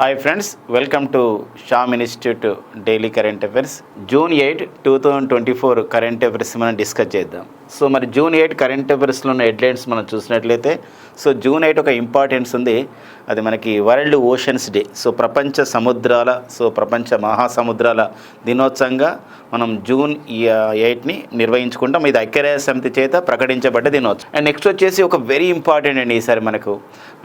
Hi friends welcome to Sham institute daily current affairs. June eight two thousand twenty four current affairs మనం discuss చేద్దాం. So మరి June eight current అఫైర్స్లో ఉన్న headlines మనం చూసినట్లయితే so June eight ఒక importance ఉంది. అది మనకి వరల్డ్ ఓషన్స్ డే. సో ప్రపంచ సముద్రాల సో ప్రపంచ మహాసముద్రాల దినోత్సవంగా మనం జూన్ ఎయిట్ని నిర్వహించుకుంటాం. ఇది ఐక్యరాజ్య సమితి చేత ప్రకటించబడ్డ దినోత్సవం. అండ్ నెక్స్ట్ వచ్చేసి ఒక వెరీ ఇంపార్టెంట్ అండి ఈసారి మనకు.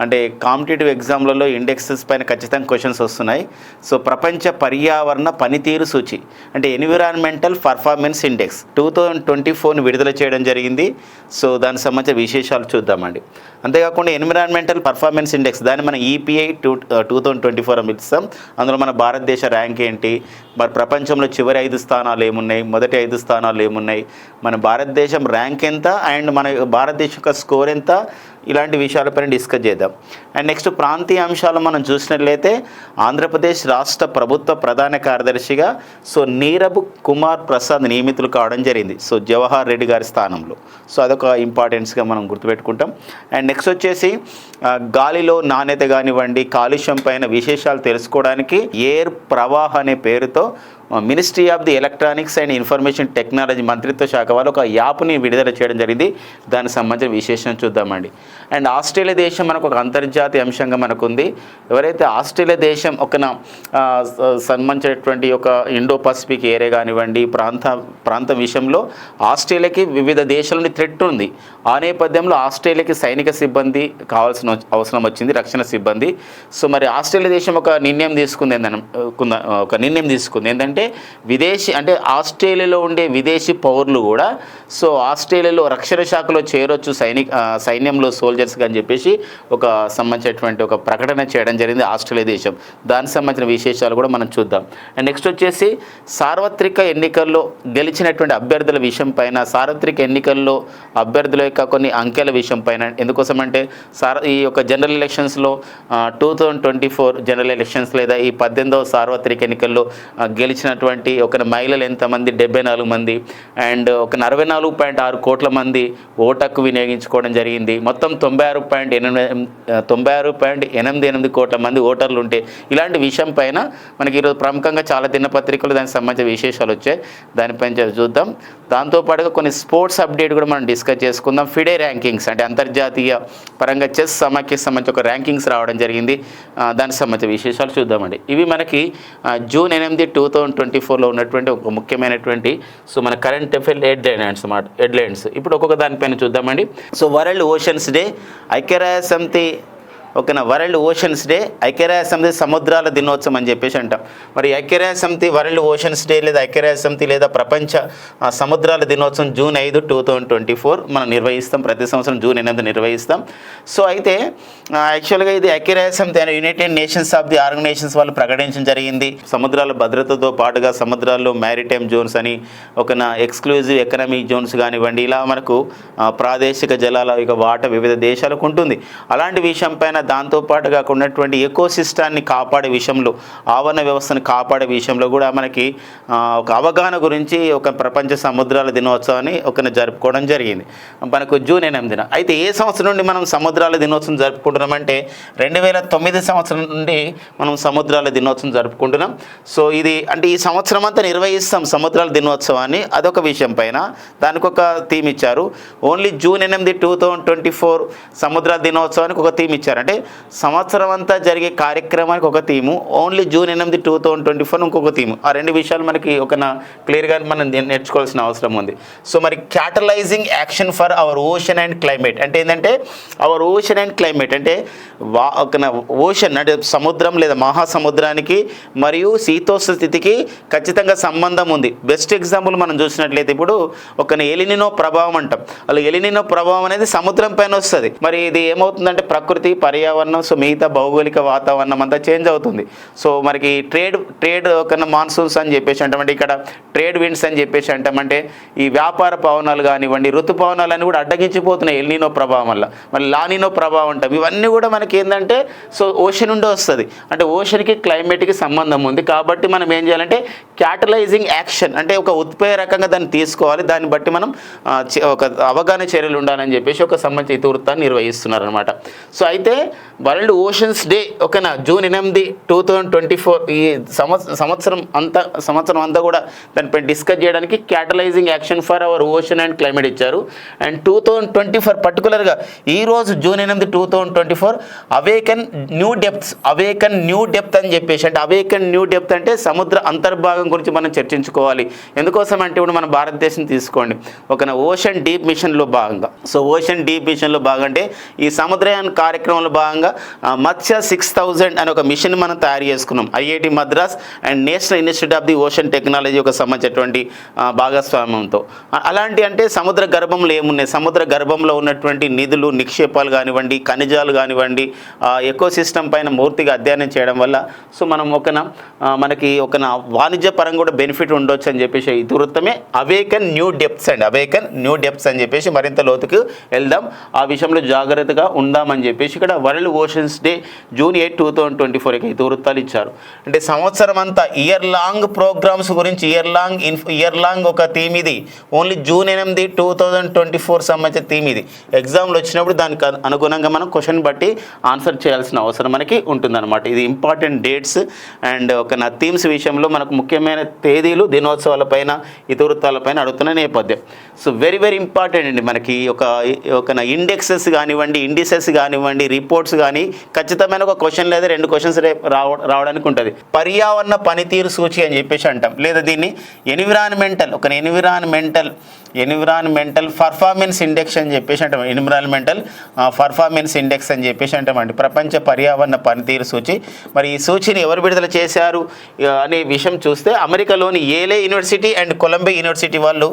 అంటే కాంపిటేటివ్ ఎగ్జామ్లలో ఇండెక్సెస్ పైన ఖచ్చితంగా క్వశ్చన్స్ వస్తున్నాయి. సో ప్రపంచ పర్యావరణ పనితీరు సూచి అంటే environmental performance index two thousand twenty ఫోర్ని విడుదల చేయడం జరిగింది. సో దానికి సంబంధించిన విశేషాలు చూద్దామండి. అంతేకాకుండా ఎన్విరాన్మెంటల్ పర్ఫార్మెన్స్ ఇండెక్స్ దాన్ని మనం EPI two two thousand twenty four అని పిలుస్తాం. అందులో మన భారతదేశ ర్యాంక్ ఏంటి? మరి ప్రపంచంలో చివరి ఐదు స్థానాలు ఏమున్నాయి? మొదటి ఐదు స్థానాలు ఏమున్నాయి? మన భారతదేశం ర్యాంక్ ఎంత? అండ్ మన భారతదేశం యొక్క స్కోర్ ఎంత? ఇలాంటి విషయాలపైన డిస్కస్ చేద్దాం. అండ్ నెక్స్ట్ ప్రాంతీయ అంశాలు మనం చూసినట్లయితే ఆంధ్రప్రదేశ్ రాష్ట్ర ప్రభుత్వ ప్రధాన కార్యదర్శిగా సో నీరబ్ కుమార్ ప్రసాద్ నియమితులు కావడం జరిగింది. సో జవహర్ రెడ్డి గారి స్థానంలో. సో అదొక ఇంపార్టెన్స్గా మనం గుర్తుపెట్టుకుంటాం. అండ్ నెక్స్ట్ వచ్చేసి గాలిలో నాణ్యత కానివ్వండి కాలుష్యం పైన విశేషాలు తెలుసుకోవడానికి ఎయిర్ ప్రవాహ్ అనే పేరుతో ministry of the electronics and information technology మంత్రిత్వ శాఖ వాళ్ళు ఒక యాప్ని విడుదల చేయడం జరిగింది. దానికి సంబంధించిన విశేషం చూద్దామండి. అండ్ ఆస్ట్రేలియా దేశం మనకు ఒక అంతర్జాతీయ అంశంగా మనకు ఉంది ఎవరైతే ఆస్ట్రేలియా దేశం ఒక సంబంధించినటువంటి ఒక ఇండో పసిఫిక్ ఏరియా కానివ్వండి ప్రాంత ప్రాంతం విషయంలో ఆస్ట్రేలియాకి వివిధ దేశాలని థ్రెట్ ఉంది. ఆ నేపథ్యంలో ఆస్ట్రేలియాకి సైనిక సిబ్బంది కావాల్సిన అవసరం వచ్చింది రక్షణ సిబ్బంది. సో మరి ఆస్ట్రేలియా దేశం ఒక నిర్ణయం తీసుకుంది ఏందన ఒక నిర్ణయం తీసుకుంది. ఏంటంటే విదేశీ అంటే ఆస్ట్రేలియాలో ఉండే విదేశీ పౌరులు కూడా సో ఆస్ట్రేలియాలో రక్షణ శాఖలో చేరొచ్చు సైనిక సైన్యంలో సోల్జర్స్గా అని చెప్పేసి ఒక సంబంధించినటువంటి ఒక ప్రకటన చేయడం జరిగింది ఆస్ట్రేలియా దేశం. దానికి సంబంధించిన విశేషాలు కూడా మనం చూద్దాం. అండ్ నెక్స్ట్ వచ్చేసి సార్వత్రిక ఎన్నికల్లో గెలిచినటువంటి అభ్యర్థుల విషయం పైన సార్వత్రిక ఎన్నికల్లో అభ్యర్థుల యొక్క కొన్ని అంకెల విషయం పైన ఎందుకోసం అంటే సార్ ఈ యొక్క జనరల్ ఎలక్షన్స్లో two thousand twenty four general elections లేదా ఈ పద్దెనిమిదవ సార్వత్రిక ఎన్నికల్లో గెలిచిన గెలిచినటువంటి ఒక మహిళలు ఎంతమంది? డెబ్బై నాలుగు మంది. అండ్ ఒక అరవై నాలుగు పాయింట్ ఆరు కోట్ల మంది ఓటకు వినియోగించుకోవడం జరిగింది. మొత్తం తొంభై ఆరు పాయింట్ ఎనిమిది తొంభై ఆరు పాయింట్ ఎనిమిది ఎనిమిది కోట్ల మంది ఓటర్లు ఉంటే ఇలాంటి విషయం పైన మనకి ఈరోజు ప్రముఖంగా చాలా దినపత్రికలు దానికి సంబంధించిన విశేషాలు వచ్చాయి. దానిపైన చూద్దాం. దాంతోపాటుగా కొన్ని స్పోర్ట్స్ అప్డేట్ కూడా మనం డిస్కస్ చేసుకుందాం. ఫిడే ర్యాంకింగ్స్ అంటే అంతర్జాతీయ పరంగా చెస్ సమాఖ్య సంబంధించి ఒక ర్యాంకింగ్స్ రావడం జరిగింది. దానికి సంబంధించిన విశేషాలు చూద్దామండి. ఇవి మనకి జూన్ ఎనిమిది టూ థౌజండ్ ట్వంటీ ఫోర్లో ఉన్నటువంటి ఒక ముఖ్యమైనటువంటి సో మన కరెంట్ అఫేర్ హెడ్ లైన్స్ అన్నమాట హెడ్ లైన్స్ ఇప్పుడు ఒక్కొక్క దానిపైన చూద్దామండి. సో వరల్డ్ ఓషన్స్ డే ఐక్యరాజ్య సమితి ఓకేనా? వరల్డ్ ఓషన్స్ డే ఐక్యరాజ్య సమితి సముద్రాల దినోత్సవం అని చెప్పేసి అంటాం. మరి ఐక్యరాజ్య సమితి వరల్డ్ ఓషన్స్ డే లేదా ఐక్యరాజ్య సమితి లేదా ప్రపంచ సముద్రాల దినోత్సవం జూన్ ఐదు టూ థౌజండ్ ట్వంటీ ఫోర్ మనం నిర్వహిస్తాం. ప్రతి సంవత్సరం జూన్ ఎనిమిది నిర్వహిస్తాం. సో అయితే యాక్చువల్గా ఇది ఐక్యరాజ్య సమితి అయిన United Nations of the organisations వాళ్ళు ప్రకటించడం జరిగింది. సముద్రాల భద్రతతో పాటుగా సముద్రాల్లో మ్యారిటైమ్ జోన్స్ అని ఒక ఎక్స్క్లూజివ్ ఎకనామిక్ జోన్స్ కానివ్వండి ఇలా మనకు ప్రాదేశిక జలాల యొక్క వాట వివిధ దేశాలకు ఉంటుంది. అలాంటి విషయం పైన దాంతోపాటుగా ఉన్నటువంటి ఎకో సిస్టాన్ని కాపాడే విషయంలో ఆవరణ వ్యవస్థను కాపాడే విషయంలో కూడా మనకి ఒక అవగాహన గురించి ఒక ప్రపంచ సముద్రాల దినోత్సవాన్ని ఒక జరుపుకోవడం జరిగింది. మనకు జూన్ ఎనిమిదిన. అయితే ఏ సంవత్సరం నుండి మనం సముద్రాల దినోత్సవం జరుపుకుంటున్నామంటే రెండు వేల తొమ్మిది సంవత్సరం నుండి మనం సముద్రాల దినోత్సవం జరుపుకుంటున్నాం. సో ఇది అంటే ఈ సంవత్సరం అంతా నిర్వహిస్తాం సముద్రాల దినోత్సవాన్ని. అదొక విషయం పైన దానికి ఒక థీమ్ ఇచ్చారు. ఓన్లీ జూన్ ఎనిమిది టూ థౌజండ్ ట్వంటీ ఫోర్ సముద్రాల దినోత్సవానికి ఒక థీమ్ ఇచ్చారు. అంటే సంవత్సరం అంతా జరిగే కార్యక్రమానికి ఒక థీము ఓన్లీ జూన్ ఎనిమిది టూ థౌజండ్ ట్వంటీ ఫోర్ ఇంకొక థీము. ఆ రెండు విషయాలు మనకి ఒక క్లియర్గా మనం నేర్చుకోవాల్సిన అవసరం ఉంది. సో మరి catalysing action for our ocean and climate అంటే ఏంటంటే అవర్ ఓషన్ అండ్ క్లైమేట్ అంటే వా ఒక ఓషన్ అంటే సముద్రం లేదా మహాసముద్రానికి మరియు శీతోష్ణ స్థితికి ఖచ్చితంగా సంబంధం ఉంది. బెస్ట్ ఎగ్జాంపుల్ మనం చూసినట్లయితే ఇప్పుడు ఒక ఎలినినో ప్రభావం అంటాం. అలా ఎలినినో ప్రభావం అనేది సముద్రం పైన వస్తుంది. మరి ఇది ఏమవుతుందంటే ప్రకృతి పర్యావరణం సో మిగతా భౌగోళిక వాతావరణం అంతా చేంజ్ అవుతుంది. సో మనకి ట్రేడ్ ట్రేడ్ కన్నా మాన్సూన్స్ అని చెప్పేసి అంటామంటే ఇక్కడ ట్రేడ్ విండ్స్ అని చెప్పేసి అంటామంటే ఈ వ్యాపార పవనాలు కానివ్వండి ఋతుపవనాలు అని కూడా అడ్డగించిపోతున్నాయి ఎల్నినో ప్రభావం వల్ల. మళ్ళీ లానినో ప్రభావం అంటాం. ఇవన్నీ కూడా మనకి ఏంటంటే సో ఓషన్ నుండి వస్తుంది. అంటే ఓషన్కి క్లైమేట్కి సంబంధం ఉంది. కాబట్టి మనం ఏం చేయాలంటే క్యాటలైజింగ్ యాక్షన్ అంటే ఒక ఉత్ప్రేరకంగా దాన్ని తీసుకోవాలి. దాన్ని బట్టి మనం ఒక అవగాహన చర్యలు ఉండాలని చెప్పేసి ఒక సంబంధిత ఇతివృత్తాన్ని నిర్వహిస్తున్నారు అనమాట సో అయితే వరల్డ్ ఓషన్స్ డే ఓకేనా? జూన్ ఎనిమిది టూ థౌజండ్ ట్వంటీ ఫోర్ ఈ సంవత్సరం సంవత్సరం అంతా సంవత్సరం అంతా కూడా దానిపై డిస్కస్ చేయడానికి catalysing action for our ocean and climate ఇచ్చారు. And two thousand twenty four పర్టికులర్గా ఈ రోజు జూన్ ఎనిమిది two thousand twenty four awaken new depths awaken new depth అని చెప్పేసి అంటే అవేకన్ న్యూ డెప్త్ అంటే సముద్ర అంతర్భాగం గురించి మనం చర్చించుకోవాలి. ఎందుకోసం అంటే ఇప్పుడు మన భారతదేశం తీసుకోండి. ఓకేనా? ఓషన్ డీప్ మిషన్లో భాగంగా. సో ఓషన్ డీప్ మిషన్లో భాగంగా అంటే ఈ సముద్రయాన్ కార్యక్రమంలో భాగంగా మత్స్య సిక్స్ థౌజండ్ అనే ఒక మిషన్ మనం తయారు చేసుకున్నాం. IIT Madras and national institute of the ocean technology ఒక సంబంధించినటువంటి భాగస్వామ్యంతో. అలాంటి అంటే సముద్ర గర్భంలో ఏమున్నాయి? సముద్ర గర్భంలో ఉన్నటువంటి నిధులు నిక్షేపాలు కానివ్వండి ఖనిజాలు కానివ్వండి ఎకో సిస్టమ్ పైన పూర్తిగా అధ్యయనం చేయడం వల్ల సో మనం ఒకన మనకి ఒక వాణిజ్య పరంగా కూడా బెనిఫిట్ ఉండొచ్చు అని చెప్పేసి ఇతివృత్తమే అవేకన్ న్యూ డెప్త్స్ అండి అవేకన్ న్యూ డెప్త్స్ అని చెప్పేసి మరింత లోతుకు వెళ్దాం. ఆ విషయంలో జాగ్రత్తగా ఉందామని చెప్పేసి ఇక్కడ world oceans day June eight two thousand twenty ఫోర్కి వృత్తాలు ఇచ్చారు. అంటే సంవత్సరం అంతా ఇయర్ లాంగ్ ప్రోగ్రామ్స్ గురించి year long in year long ఒక థీమ్ ఇది. ఓన్లీ జూన్ ఎనిమిది టూ థౌజండ్ ట్వంటీ ఫోర్ సంబంధించిన థీమ్ ఇది. ఎగ్జామ్లో వచ్చినప్పుడు దానికి అనుగుణంగా మనం క్వశ్చన్ బట్టి ఆన్సర్ చేయాల్సిన అవసరం మనకి ఉంటుందన్నమాట. ఇది ఇంపార్టెంట్ డేట్స్ అండ్ ఒక నా థీమ్స్ విషయంలో మనకు ముఖ్యమైన తేదీలు దినోత్సవాలపైన ఇతివృత్తాలపైన అడుగుతున్న నేపథ్యం. సో వెరీ వెరీ ఇంపార్టెంట్ అండి మనకి ఒక ఒక నా ఇండెక్సెస్ కానివ్వండి ఇండిసెస్ కానివ్వండి రిపోర్ట్స్ కానీ ఖచ్చితమైన ఒక క్వశ్చన్ లేదా రెండు క్వశ్చన్స్ రావ రావడానికి ఉంటుంది. పర్యావరణ పనితీరు సూచి అని చెప్పేసి అంటాం. లేదా దీన్ని ఎన్విరాన్మెంటల్ ఒక ఎన్విరాన్మెంటల్ ఎన్విరాన్మెంటల్ పర్ఫార్మెన్స్ ఇండెక్స్ అని చెప్పేసి అంటాం. ఎన్విరాన్మెంటల్ పర్ఫార్మెన్స్ ఇండెక్స్ అని చెప్పేసి అంటామండి ప్రపంచ పర్యావరణ పనితీరు సూచి. మరి ఈ సూచిని ఎవరు విడుదల చేశారు అనే విషయం చూస్తే అమెరికాలోని Yale university and Columbia university వాళ్ళు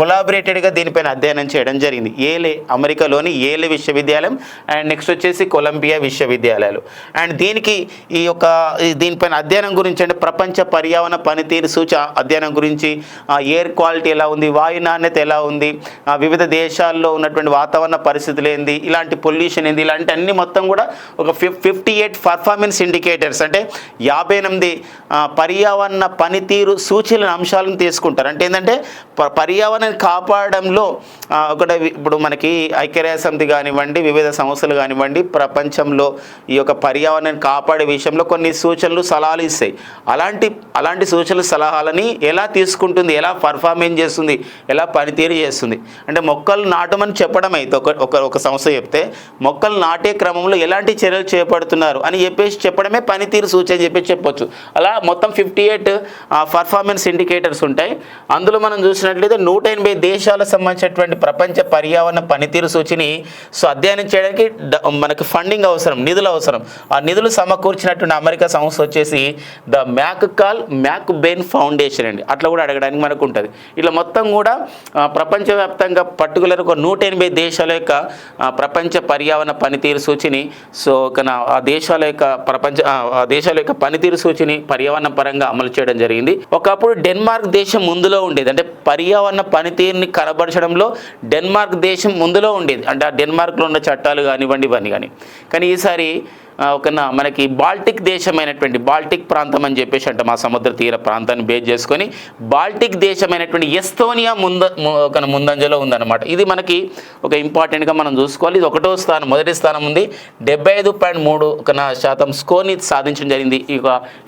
కొలాబరేటెడ్గా దీనిపైన అధ్యయనం చేయడం జరిగింది. ఏలే అమెరికాలోని ఏలే విశ్వవిద్యాలయం. అండ్ నెక్స్ట్ వచ్చేసి కొలంబియా విశ్వవిద్యాలయాలు. అండ్ దీనికి ఈ యొక్క దీనిపైన అధ్యయనం గురించి అంటే ప్రపంచ పర్యావరణ పనితీరు సూచ అధ్యయనం గురించి ఎయిర్ క్వాలిటీ ఎలా ఉంది వాయు నాణ్యత ఎలా ఉంది వివిధ దేశాల్లో ఉన్నటువంటి వాతావరణ పరిస్థితులు ఏంది ఇలాంటి పొల్యూషన్ ఏంది ఇలాంటి అన్ని మొత్తం కూడా ఒక fif fifty eight performance indicators. అంటే యాభై ఎనిమిది పర్యావరణ పనితీరు సూచీలను అంశాలను తీసుకుంటారు. అంటే ఏంటంటే ప- పర్యావరణాన్ని కాపాడడంలో ఒకటి ఇప్పుడు మనకి ఐక్యరాజ్య సమితి కానివ్వండి వివిధ సంస్థలు కానివ్వండి ప్రపంచంలో ఈ యొక్క పర్యావరణాన్ని కాపాడే విషయంలో కొన్ని సూచనలు సలహాలు ఇస్తాయి. అలాంటి అలాంటి సూచనలు సలహాలని ఎలా తీసుకుంటుంది ఎలా పర్ఫార్మెన్స్ చేస్తుంది ఎలా పనితీరు చేస్తుంది? అంటే మొక్కలు నాటమని చెప్పడం అయితే ఒక ఒక ఒక సంస్థ చెప్తే మొక్కలు నాటే క్రమంలో ఎలాంటి చర్యలు చేపడుతున్నారు అని చెప్పేసి చెప్పడమే పనితీరు సూచన చెప్పేసి చెప్పొచ్చు. అలా మొత్తం ఫిఫ్టీ ఎయిట్ పర్ఫార్మెన్స్ ఇండికేటర్స్ ఉంటాయి. అందులో మనం చూసినట్లయితే నూట ఎనభై దేశాలకు సంబంధించినటువంటి ప్రపంచ పర్యావరణ పనితీరు సూచిని సో అధ్యయనం చేయడానికి మనకి ఫండింగ్ అవసరం నిధులు అవసరం. ఆ నిధులు సమకూర్చినటువంటి అమెరికా సంస్థ వచ్చేసి the McCall MacBain foundation అండి. అట్లా కూడా అడగడానికి మనకు ఉంటుంది ఇట్లా మొత్తం కూడా ప్రపంచవ్యాప్తంగా పర్టికులర్ ఒక నూట ఎనభై దేశాల యొక్క ప్రపంచ పర్యావరణ పనితీరు సూచిని సో ఒక నా- ఆ దేశాల యొక్క ప్రపంచ ఆ దేశాల యొక్క పనితీరు సూచిని పర్యావరణ పరంగా అమలు చేయడం జరిగింది. ఒకప్పుడు డెన్మార్క్ దేశం ముందులో ఉండేది. అంటే పర్యావరణ పనితీరుని కనబరచడంలో డెన్మార్క్ దేశం ముందులో ఉండేది. అంటే ఆ డెన్మార్క్లో ఉన్న చట్టాలు కానివ్వండి ఇవన్నీ కానీ. కానీ ఈసారి ఆ, మనకి బాల్టిక్ దేశమైనటువంటి బాల్టిక్ ప్రాంతం అని చెప్పేసి అంటాం ఆ సముద్ర తీర ప్రాంతాన్ని బేస్ చేసుకొని బాల్టిక్ దేశమైనటువంటి ఎస్తోనియా ముంద ఒక ముందంజలో ఉందన్నమాట. ఇది మనకి ఒక ఇంపార్టెంట్గా మనం చూసుకోవాలి. ఇది ఒకటో స్థానం మొదటి స్థానం ఉంది. డెబ్బై ఐదు పాయింట్ మూడు ఒక శాతం స్కోర్ని సాధించడం జరిగింది ఈ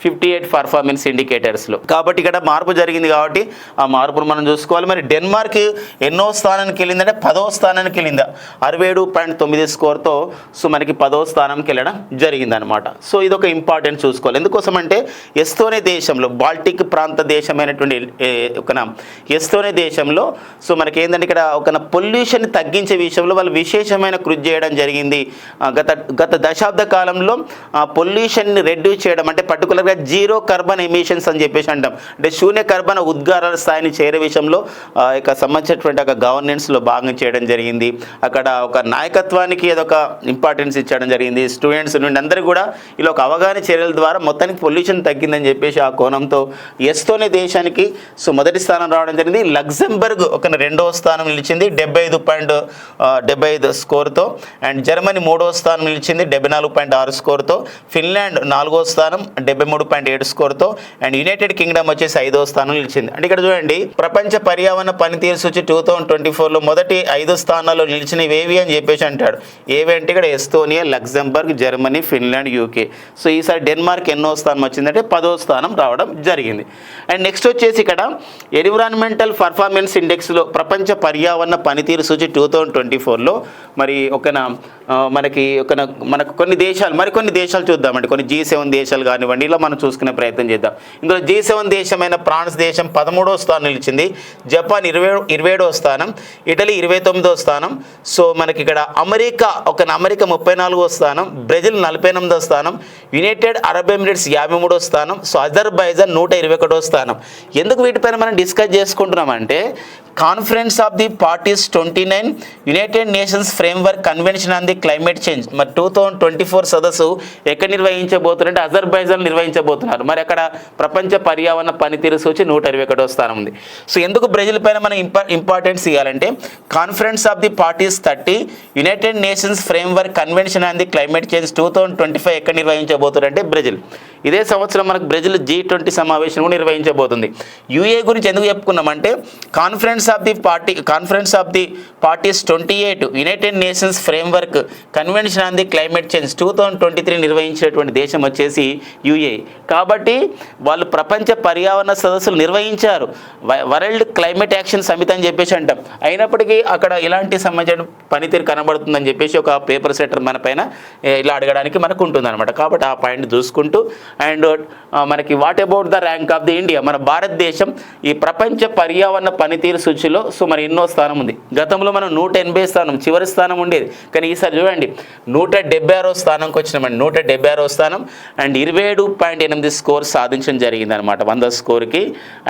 ఫిఫ్టీ ఎయిట్ పర్ఫార్మెన్స్ ఇండికేటర్స్లో కాబట్టి ఇక్కడ మార్పు జరిగింది కాబట్టి ఆ మార్పును మనం చూసుకోవాలి. మరి డెన్మార్క్ ఎన్నో స్థానానికి వెళ్ళిందంటే పదో స్థానానికి వెళ్ళిందా? అరవై ఏడు పాయింట్ తొమ్మిది స్కోర్తో సో మనకి పదో స్థానంకి వెళ్ళడం జరిగిందనమాట సో ఇది ఒక ఇంపార్టెంట్ చూసుకోవాలి. ఎందుకోసమంటే ఎస్తోనే దేశంలో బాల్టిక్ ప్రాంత దేశమైనటువంటి ఒక ఎస్తోనే దేశంలో సో మనకి ఏంటంటే ఇక్కడ ఒక పొల్యూషన్ తగ్గించే విషయంలో వాళ్ళు విశేషమైన కృషి చేయడం జరిగింది. గత గత దశాబ్ద కాలంలో పొల్యూషన్ని రెడ్యూస్ చేయడం అంటే పర్టికులర్గా జీరో కార్బన్ ఎమిషన్స్ అని చెప్పేసి అంటాం. అంటే శూన్య కార్బన్ ఉద్గారాల స్థాయిని చేరే విషయంలో ఇక సంబంధించినటువంటి ఒక గవర్నెన్స్లో భాగం చేయడం జరిగింది. అక్కడ ఒక నాయకత్వానికి ఏదొక ఇంపార్టెన్స్ ఇచ్చడం జరిగింది. స్టూడెంట్స్ నుండి అందరికీ కూడా ఇలా ఒక అవగాహన చర్యల ద్వారా మొత్తానికి పొల్యూషన్ తగ్గిందని చెప్పేసి ఆ కోణంతో ఎస్తోనే దేశానికి సో మొదటి స్థానం రావడం జరిగింది. లగ్జంబర్గ్ ఒక రెండవ స్థానం నిలిచింది. డెబ్బై ఐదు పాయింట్ డెబ్బై ఐదు స్కోర్తో అండ్ జర్మనీ మూడవ స్థానం నిలిచింది. డెబ్బై నాలుగు పాయింట్ ఆరు స్కోర్తో ఫిన్లాండ్ నాలుగో స్థానం డెబ్బై మూడు పాయింట్ ఏడు స్కోర్తో అండ్ యునైటెడ్ కింగ్డమ్ వచ్చేసి ఐదో స్థానం నిలిచింది. అంటే ఇక్కడ చూడండి ప్రపంచ పర్యావరణ పనితీరు సూచి టూ థౌసండ్ ట్వంటీ ఫోర్లో మొదటి ఐదు స్థానాల్లో నిలిచినవి ఏవి అని చెప్పేసి అంటాడు. ఏవి అంటే ఇక్కడ Estonia Luxembourg Germany Finland UK. So ఈసారి డెన్మార్క్ ఎన్నో స్థానం వచ్చిందంటే పదో స్థానం రావడం జరిగింది. అండ్ నెక్స్ట్ వచ్చేసి ఇక్కడ ఎన్విరాన్మెంటల్ పర్ఫార్మెన్స్ ఇండెక్స్లో ప్రపంచ పర్యావరణ పనితీరు సూచి టూ థౌజండ్ ట్వంటీ ఫోర్లో మరి ఒక మనకి ఒక మనకు కొన్ని దేశాలు మరి కొన్ని దేశాలు చూద్దామండి. కొన్ని జీ సెవెన్ దేశాలు కానివ్వండి ఇలా మనం చూసుకునే ప్రయత్నం చేద్దాం. ఇందులో జీ సెవెన్ దేశమైన ఫ్రాన్స్ దేశం పదమూడవ స్థానం నిలిచింది. జపాన్ ఇరవై ఇరవై ఏడవ స్థానం. ఇటలీ ఇరవై తొమ్మిదో స్థానం. సో మనకి ఇక్కడ అమెరికా ఒక అమెరికా ముప్పై నాలుగో స్థానం. బ్రెజిల్ నలభై ఎనిమిదో స్థానం యునైటెడ్ అరబ్ ఎమిరేట్స్ యాభై మూడో స్థానం సో అజర్బైజాన్ నూట ఇరవై ఒకటో స్థానం. ఎందుకు వీటిపైన మనం discuss చేసుకుంటున్నామంటే conference of the parties twenty nine United Nations framework convention on the climate change మరి టూ థౌజండ్ ట్వంటీ ఫోర్ సదస్సు ఎక్కడ నిర్వహించబోతున్నారంటే అజర్బైజాన్ నిర్వహించబోతున్నారు. మరి అక్కడ ప్రపంచ పర్యావరణ పనితీరు సూచి నూట ఇరవై ఒకటో స్థానం ఉంది. సో ఎందుకు బ్రెజిల్ పైన మనం ఇంపా ఇంపార్టెన్స్ ఇవ్వాలంటే conference of the parties thirty United Nations framework convention on the climate change two thousand twenty five ఎక్కడ నిర్వహించబోతున్నారంటే బ్రెజిల్. ఇదే సంవత్సరం మనకు బ్రెజిల్ జీ ట్వంటీ సమావేశం కూడా నిర్వహించబోతుంది. యూఏ గురించి ఎందుకు చెప్పుకున్నామంటే conference of the party conference of the parties twenty eight United Nations framework convention on the climate change two thousand twenty three నిర్వహించేటువంటి దేశం వచ్చేసి యూఏ. కాబట్టి వాళ్ళు ప్రపంచ పర్యావరణ సదస్సులు నిర్వహించారు. వరల్డ్ క్లైమేట్ యాక్షన్ సమితి అని చెప్పేసి అంటాం. అయినప్పటికీ అక్కడ ఇలాంటి సంబంధించిన పనితీరు కనబడుతుందని చెప్పేసి ఒక పేపర్ సెటర్ మన పైన ఇలా అడగడానికి మనకు ఉంటుంది అనమాట కాబట్టి ఆ పాయింట్ చూసుకుంటూ అండ్ uh, మనకి what about the rank of the India మన భారతదేశం ఈ ప్రపంచ పర్యావరణ పనితీరు సూచిలో సో మరి ఎన్నో స్థానం ఉంది గతంలో మనం నూట ఎనభై స్థానం చివరి స్థానం ఉండేది. కానీ ఈసారి చూడండి నూట డెబ్బై ఆరో స్థానంకి వచ్చినామండి నూట డెబ్బై ఆరో స్థానం అండ్ ఇరవై ఏడు పాయింట్ ఎనిమిది స్కోర్ సాధించడం జరిగింది అనమాట వంద స్కోర్కి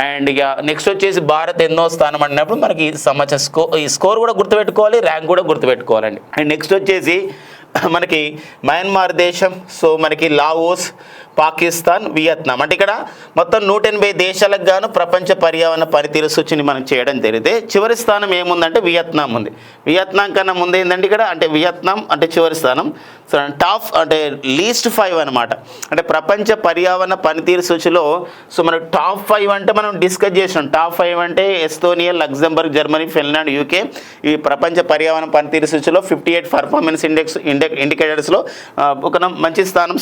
అండ్ ఇక నెక్స్ట్ వచ్చేసి భారత్ ఎన్నో స్థానం అన్నప్పుడు మనకి సంవత్సరం స్కోర్ ఈ స్కోర్ కూడా గుర్తుపెట్టుకోవాలి ర్యాంక్ కూడా గుర్తుపెట్టుకోవాలండి. అండ్ నెక్స్ట్ వచ్చేసి మనకి మయన్మార్ దేశం సో మనకి లావోస్ పాకిస్తాన్ వియత్నాం. అంటే ఇక్కడ మొత్తం నూట ఎనభై దేశాలకు గాను ప్రపంచ పర్యావరణ పనితీరు సూచిని మనం చేయడం జరిగితే చివరి స్థానం ఏముందంటే వియత్నాం ఉంది. వియత్నాం కన్నా ముందు ఏంటంటే ఇక్కడ అంటే వియత్నాం అంటే చివరి స్థానం. సో టాప్ అంటే లీస్ట్ ఫైవ్ అనమాట అంటే ప్రపంచ పర్యావరణ పనితీరు సూచిలో సో మనం టాప్ ఫైవ్ అంటే మనం డిస్కస్ చేసినాం. టాప్ ఫైవ్ అంటే Estonia Luxembourg Germany Finland UK ఈ ప్రపంచ పర్యావరణ పనితీరు సూచిలో fifty eight performance index index ఇండికేటర్స్లో ఒక మంచి స్థానం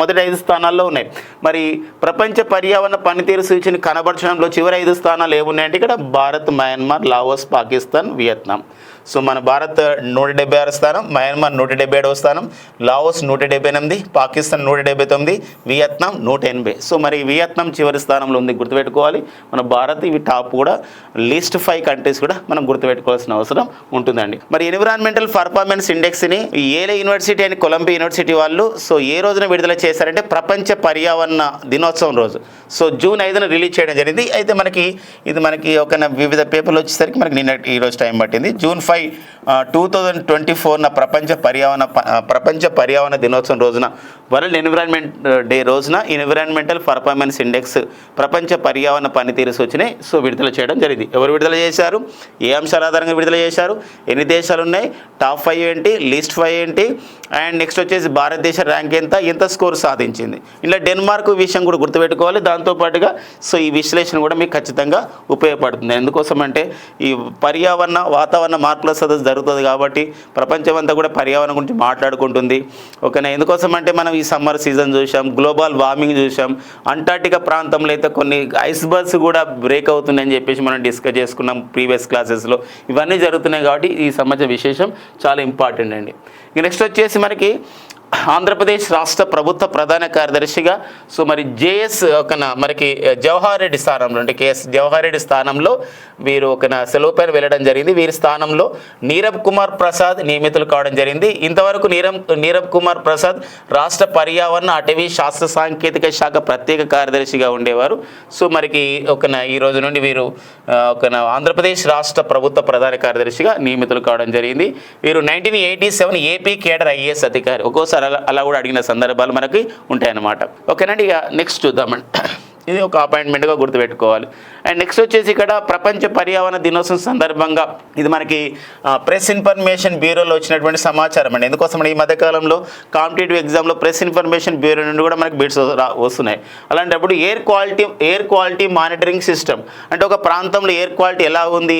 మొదటి ఐదు స్థానాల్లో ఉన్నాయి. మరి ప్రపంచ పర్యావరణ పనితీరు సూచిని కనబరచడంలో చివరి ఐదు స్థానాలు ఏమున్నాయంటే ఇక్కడ Bharat Myanmar Laos Pakistan Vietnam. So మన భారత్ నూట డెబ్బై ఆరు స్థానం మయన్మార్ నూట డెబ్బై ఏడవ స్థానం లావోస్ నూట డెబ్బై ఎనిమిది పాకిస్తాన్ నూట డెబ్బై తొమ్మిది వియత్నాం నూట ఎనభై. సో మరి వియత్నాం చివరి స్థానంలో ఉంది గుర్తుపెట్టుకోవాలి. మన భారత్ ఇవి టాప్ కూడా లిస్ట్ ఫైవ్ కంట్రీస్ కూడా మనం గుర్తుపెట్టుకోవాల్సిన అవసరం ఉంటుందండి. మరి environmental performance ఇండెక్స్ని Yale university and Columbia university వాళ్ళు సో ఏ రోజున విడుదల చేశారంటే ప్రపంచ పర్యావరణ దినోత్సవం రోజు. సో జూన్ ఐదున రిలీజ్ చేయడం జరిగింది. అయితే మనకి ఇది మనకి ఒక వివిధ పేపర్లు వచ్చేసరికి మనకి నిన్న ఈరోజు టైం పట్టింది. June five two thousand twenty ఫోర్న ప్రపంచ పర్యావరణ ప్రపంచ పర్యావరణ దినోత్సవం రోజున వరల్డ్ ఎన్విరాన్మెంట్ డే రోజున ఎన్విరాన్మెంటల్ పర్ఫార్మెన్స్ ఇండెక్స్ ప్రపంచ పర్యావరణ పనితీరు సూచిని సో విడుదల చేయడం జరిగింది. ఎవరు విడుదల చేశారు? ఏ అంశాల ఆధారంగా విడుదల చేశారు? ఎన్ని దేశాలు ఉన్నాయి? టాప్ ఫైవ్ ఏంటి? లీస్ట్ ఫైవ్ ఏంటి? అండ్ నెక్స్ట్ వచ్చేసి భారతదేశ ర్యాంక్ ఎంత? ఎంత స్కోర్ సాధించింది? ఇలా డెన్మార్క్ విషయం కూడా గుర్తుపెట్టుకోవాలి. దాంతోపాటుగా సో ఈ విశ్లేషణ కూడా మీకు ఖచ్చితంగా ఉపయోగపడుతుంది. ఎందుకోసం అంటే ఈ పర్యావరణ వాతావరణ మార్పుల సదస్సు జరుగుతుంది కాబట్టి ప్రపంచం అంతా కూడా పర్యావరణం గురించి మాట్లాడుకుంటుంది. ఓకేనా? ఎందుకోసం అంటే మనం ఈ సమ్మర్ సీజన్ చూసాం గ్లోబల్ వార్మింగ్ చూసాం అంటార్టికా ప్రాంతంలో అయితే కొన్ని ఐస్బర్గ్స్ కూడా బ్రేక్ అవుతున్నాయని చెప్పేసి మనం డిస్కస్ చేసుకున్నాం ప్రీవియస్ క్లాసెస్లో. ఇవన్నీ జరుగుతున్నాయి కాబట్టి ఈ సంబంధించిన విశేషం చాలా ఇంపార్టెంట్ అండి. ఇక నెక్స్ట్ వచ్చేసి మనకి ఆంధ్రప్రదేశ్ రాష్ట్ర ప్రభుత్వ ప్రధాన కార్యదర్శిగా సో మరి జేఎస్ ఒక మనకి జవహర్ రెడ్డి స్థానంలో అంటే కేఎస్ జవహర్ రెడ్డి స్థానంలో వీరు ఒక సెలవు పైన వెళ్ళడం జరిగింది. వీరి స్థానంలో నీరబ్ కుమార్ ప్రసాద్ నియమితులు కావడం జరిగింది. ఇంతవరకు నీరబ్ నీరబ్ కుమార్ ప్రసాద్ రాష్ట్ర పర్యావరణ అటవీ శాస్త్ర సాంకేతిక శాఖ ప్రత్యేక కార్యదర్శిగా ఉండేవారు. సో మరికి ఒక ఈ రోజు నుండి వీరు ఒక ఆంధ్రప్రదేశ్ రాష్ట్ర ప్రభుత్వ ప్రధాన కార్యదర్శిగా నియమితులు కావడం జరిగింది. వీరు nineteen eighty seven AP cadre IAS అధికారి. ఒక్కోసారి ఒకసారి అలా అలా కూడా అడిగిన సందర్భాలు మనకి ఉంటాయన్నమాట. ఓకేనండి ఇక నెక్స్ట్ చూద్దామండి. ఇది ఒక అపాయింట్మెంట్గా గుర్తుపెట్టుకోవాలి. అండ్ నెక్స్ట్ వచ్చేసి ఇక్కడ ప్రపంచ పర్యావరణ దినోత్సవం సందర్భంగా ఇది మనకి ప్రెస్ ఇన్ఫర్మేషన్ బ్యూరోలో వచ్చినటువంటి సమాచారం అండి. ఎందుకోసం ఈ మధ్యకాలంలో కాంపిటేటివ్ ఎగ్జామ్లో ప్రెస్ ఇన్ఫర్మేషన్ బ్యూరో నుండి కూడా మనకి బిట్స్ వస్తున్నాయి. అలాంటప్పుడు air quality air quality monitoring system అంటే ఒక ప్రాంతంలో ఎయిర్ క్వాలిటీ ఎలా ఉంది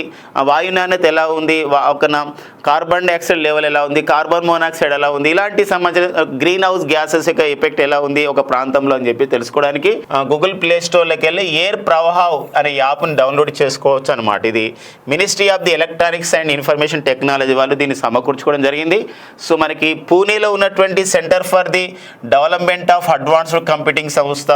వాయు నాణ్యత ఎలా ఉంది ఒక నా- కార్బన్ డైఆక్సైడ్ లెవెల్ ఎలా ఉంది కార్బన్ మోనాక్సైడ్ ఎలా ఉంది ఇలాంటి సంబంధించిన గ్రీన్ హౌస్ గ్యాసెస్ యొక్క ఎఫెక్ట్ ఎలా ఉంది ఒక ప్రాంతంలో అని చెప్పి తెలుసుకోవడానికి గూగుల్ ప్లే స్టోర్లోకి వెళ్ళి ఎయిర్ ప్రవాహావ్ అనే యాప్ని డౌన్లోడ్ చేసుకోవచ్చు అనమాట ఇది ministry of the electronics and information technology వాళ్ళు దీన్ని సమకూర్చుకోవడం జరిగింది. సో మనకి పూణేలో ఉన్నటువంటి centre for the development of advanced computing సంస్థ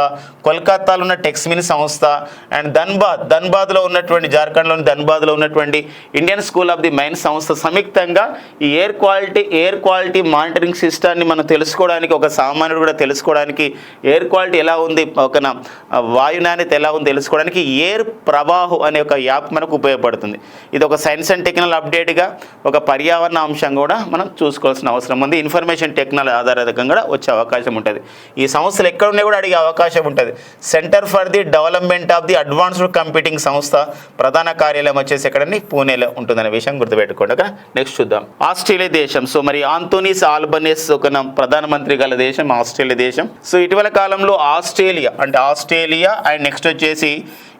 కోల్కతాలో ఉన్న టెక్స్మిన్ సంస్థ అండ్ ధన్బాద్ ధన్బాద్లో ఉన్నటువంటి జార్ఖండ్లోని ధన్బాద్లో ఉన్నటువంటి Indian school of the mine సంస్థ సంయుక్తంగా ఈ air quality air quality monitoring సిస్టాన్ని మనం తెలుసుకోవడానికి ఒక సామాన్యుడు కూడా తెలుసుకోవడానికి ఎయిర్ క్వాలిటీ ఎలా ఉంది ఒక నా- వాయు నాణ్యత ఎలా ఉంది తెలుసుకోవడానికి ఎయిర్ ప్రవాహు అనే ఒక యాప్ మనకు ఉపయోగపడుతుంది. ఇది ఒక సైన్స్ అండ్ టెక్నాలజీ అప్డేట్గా ఒక పర్యావరణ అంశం కూడా మనం చూసుకోవాల్సిన అవసరం ఉంది. ఇన్ఫర్మేషన్ టెక్నాలజీ ఆధారితంగా కూడా వచ్చే అవకాశం ఉంటుంది. ఈ సంస్థలు ఎక్కడ ఉన్నా కూడా అడిగే అవకాశం ఉంటుంది. Centre for the development of the advanced computing సంస్థ ప్రధాన కార్యాలయం వచ్చేసి ఎక్కడని పూణేలో ఉంటుందనే విషయం గుర్తుపెట్టుకోండి నెక్స్ట్ చూద్దాం. ఆస్ట్రేలియా దేశం. సో మరి ఆంటోనీస్ ఆల్బనీస్ ఒక ప్రధానమంత్రి గల దేశం ఆస్ట్రేలియా దేశం. సో ఇటీవల కాలంలో ఆస్ట్రేలియా అంటే ఆస్ట్రేలియా అండ్ నెక్స్ట్ వచ్చేసి